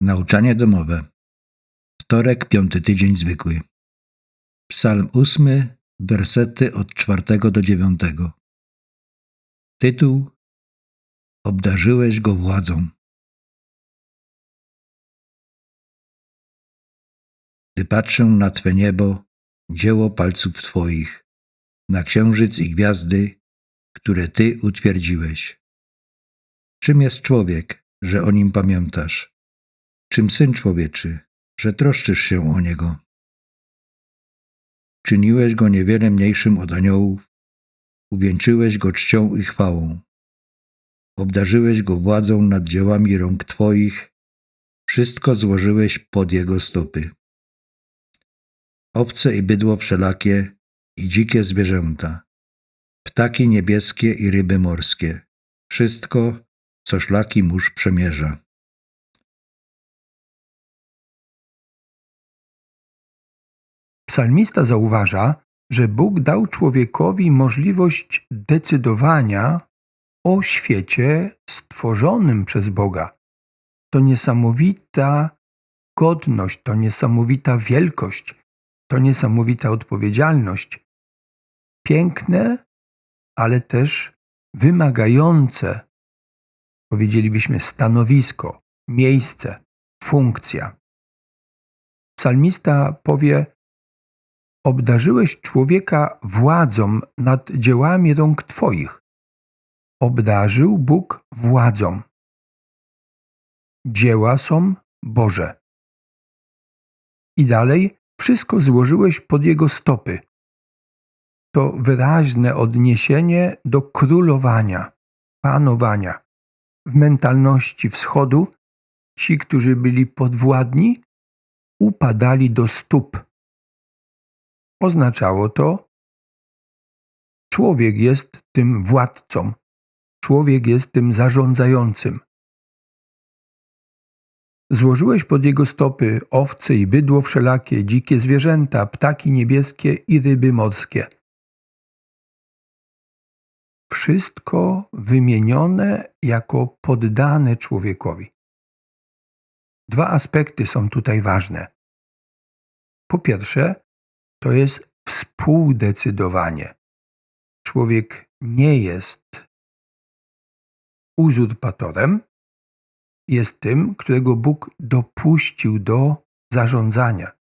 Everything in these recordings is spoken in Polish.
Nauczanie domowe. Wtorek, piąty tydzień zwykły. Psalm ósmy, wersety od czwartego do dziewiątego. Tytuł Obdarzyłeś go władzą. Gdy patrzę na Twe niebo, dzieło palców Twoich, na księżyc i gwiazdy, które Ty utwierdziłeś. Czym jest człowiek, że o nim pamiętasz? Czym syn człowieczy, że troszczysz się o niego? Czyniłeś go niewiele mniejszym od aniołów, uwieńczyłeś go czcią i chwałą. Obdarzyłeś go władzą nad dziełami rąk Twoich, wszystko złożyłeś pod jego stopy. Owce i bydło wszelakie i dzikie zwierzęta, ptaki niebieskie i ryby morskie, wszystko, co szlaki mórz przemierza. Psalmista zauważa, że Bóg dał człowiekowi możliwość decydowania o świecie stworzonym przez Boga. To niesamowita godność, to niesamowita wielkość, to niesamowita odpowiedzialność. Piękne, ale też wymagające, powiedzielibyśmy, stanowisko, miejsce, funkcja. Psalmista powie: Obdarzyłeś człowieka władzą nad dziełami rąk Twoich. Obdarzył Bóg władzą. Dzieła są Boże. I dalej wszystko złożyłeś pod Jego stopy. To wyraźne odniesienie do królowania, panowania. W mentalności wschodu ci, którzy byli podwładni, upadali do stóp Oznaczało to, człowiek jest tym władcą, człowiek jest tym zarządzającym. Złożyłeś pod jego stopy owce i bydło wszelakie, dzikie zwierzęta, ptaki niebieskie i ryby morskie. Wszystko wymienione jako poddane człowiekowi. Dwa aspekty są tutaj ważne. Po pierwsze, to jest współdecydowanie. Człowiek nie jest uzurpatorem, jest tym, którego Bóg dopuścił do zarządzania,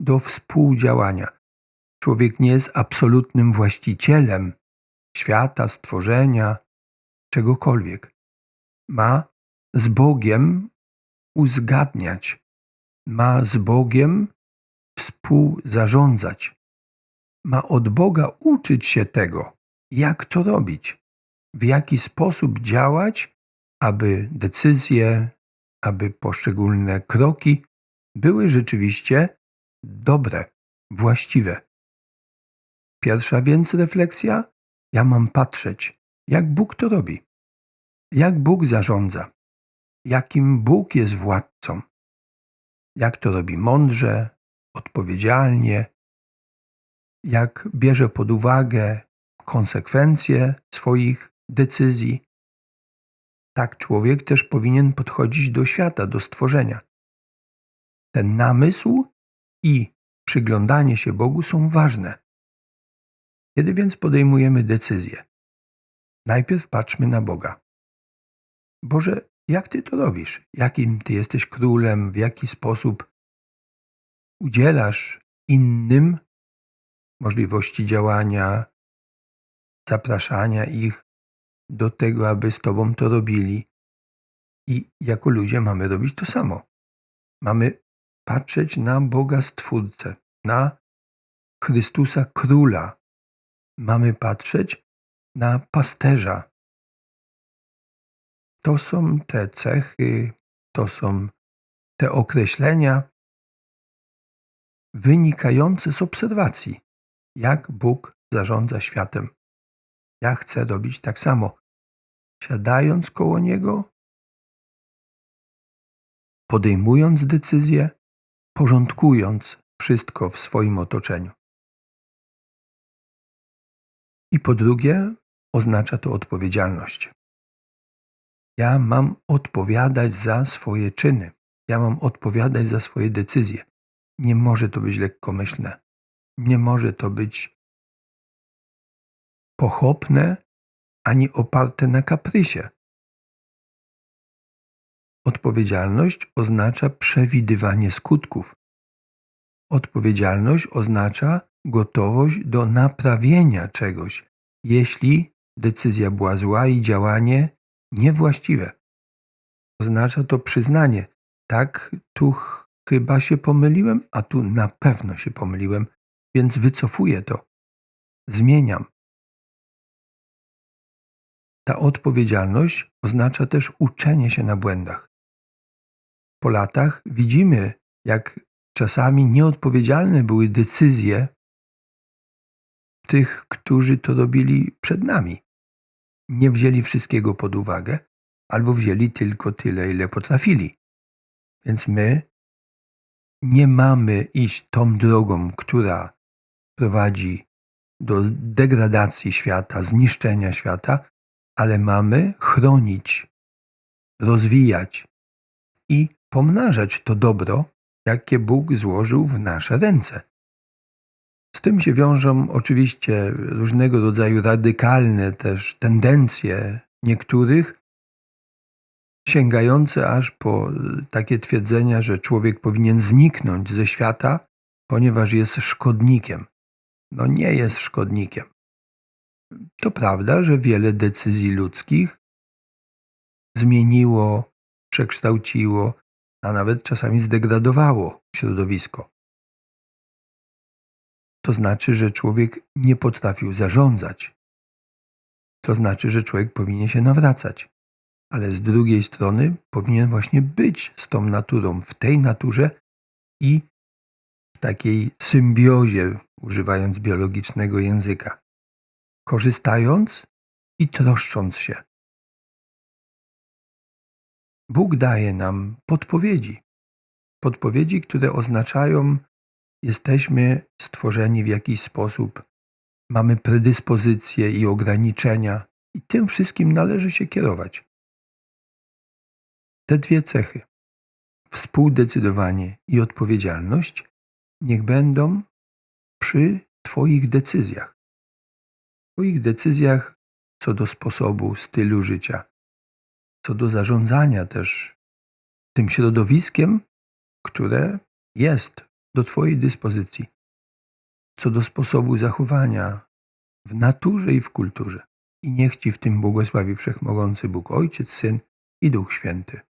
do współdziałania. Człowiek nie jest absolutnym właścicielem świata, stworzenia, czegokolwiek. Ma z Bogiem uzgadniać, ma z Bogiem współzarządzać. Ma od Boga uczyć się tego, jak to robić, w jaki sposób działać, aby decyzje, aby poszczególne kroki były rzeczywiście dobre, właściwe. Pierwsza więc refleksja: ja mam patrzeć, jak Bóg to robi, jak Bóg zarządza, jakim Bóg jest władcą, jak to robi mądrze, odpowiedzialnie, jak bierze pod uwagę konsekwencje swoich decyzji, tak człowiek też powinien podchodzić do świata, do stworzenia. Ten namysł i przyglądanie się Bogu są ważne. Kiedy więc podejmujemy decyzję? Najpierw patrzmy na Boga. Boże, jak Ty to robisz? Jakim Ty jesteś królem? W jaki sposób udzielasz innym możliwości działania, zapraszania ich do tego, aby z Tobą to robili. I jako ludzie mamy robić to samo. Mamy patrzeć na Boga Stwórcę, na Chrystusa Króla. Mamy patrzeć na pasterza. To są te cechy, to są te określenia, wynikające z obserwacji, jak Bóg zarządza światem. Ja chcę robić tak samo. Siadając koło Niego, podejmując decyzje, porządkując wszystko w swoim otoczeniu. I po drugie, oznacza to odpowiedzialność. Ja mam odpowiadać za swoje czyny, Ja mam odpowiadać za swoje decyzje. Nie może to być lekkomyślne. Nie może to być pochopne ani oparte na kaprysie. Odpowiedzialność oznacza przewidywanie skutków. Odpowiedzialność oznacza gotowość do naprawienia czegoś, jeśli decyzja była zła i działanie niewłaściwe. Oznacza to przyznanie, tak, tu chyba się pomyliłem, a tu na pewno się pomyliłem, więc wycofuję to. Zmieniam. Ta odpowiedzialność oznacza też uczenie się na błędach. Po latach widzimy, jak czasami nieodpowiedzialne były decyzje tych, którzy to robili przed nami. Nie wzięli wszystkiego pod uwagę, albo wzięli tylko tyle, ile potrafili. Więc my nie mamy iść tą drogą, która prowadzi do degradacji świata, zniszczenia świata, ale mamy chronić, rozwijać i pomnażać to dobro, jakie Bóg złożył w nasze ręce. Z tym się wiążą oczywiście różnego rodzaju radykalne też tendencje niektórych, sięgające aż po y, takie twierdzenia, że człowiek powinien zniknąć ze świata, ponieważ jest szkodnikiem. No nie jest szkodnikiem. To prawda, że wiele decyzji ludzkich zmieniło, przekształciło, a nawet czasami zdegradowało środowisko. To znaczy, że człowiek nie potrafił zarządzać. To znaczy, że człowiek powinien się nawracać. Ale z drugiej strony powinien właśnie być z tą naturą, w tej naturze i w takiej symbiozie, używając biologicznego języka, korzystając i troszcząc się. Bóg daje nam podpowiedzi. Podpowiedzi, które oznaczają, jesteśmy stworzeni w jakiś sposób, mamy predyspozycje i ograniczenia, i tym wszystkim należy się kierować. Te dwie cechy, współdecydowanie i odpowiedzialność, niech będą przy Twoich decyzjach. Twoich decyzjach co do sposobu, stylu życia, co do zarządzania też tym środowiskiem, które jest do Twojej dyspozycji, co do sposobu zachowania w naturze i w kulturze. I niech Ci w tym błogosławi Wszechmogący Bóg, Ojciec, Syn i Duch Święty.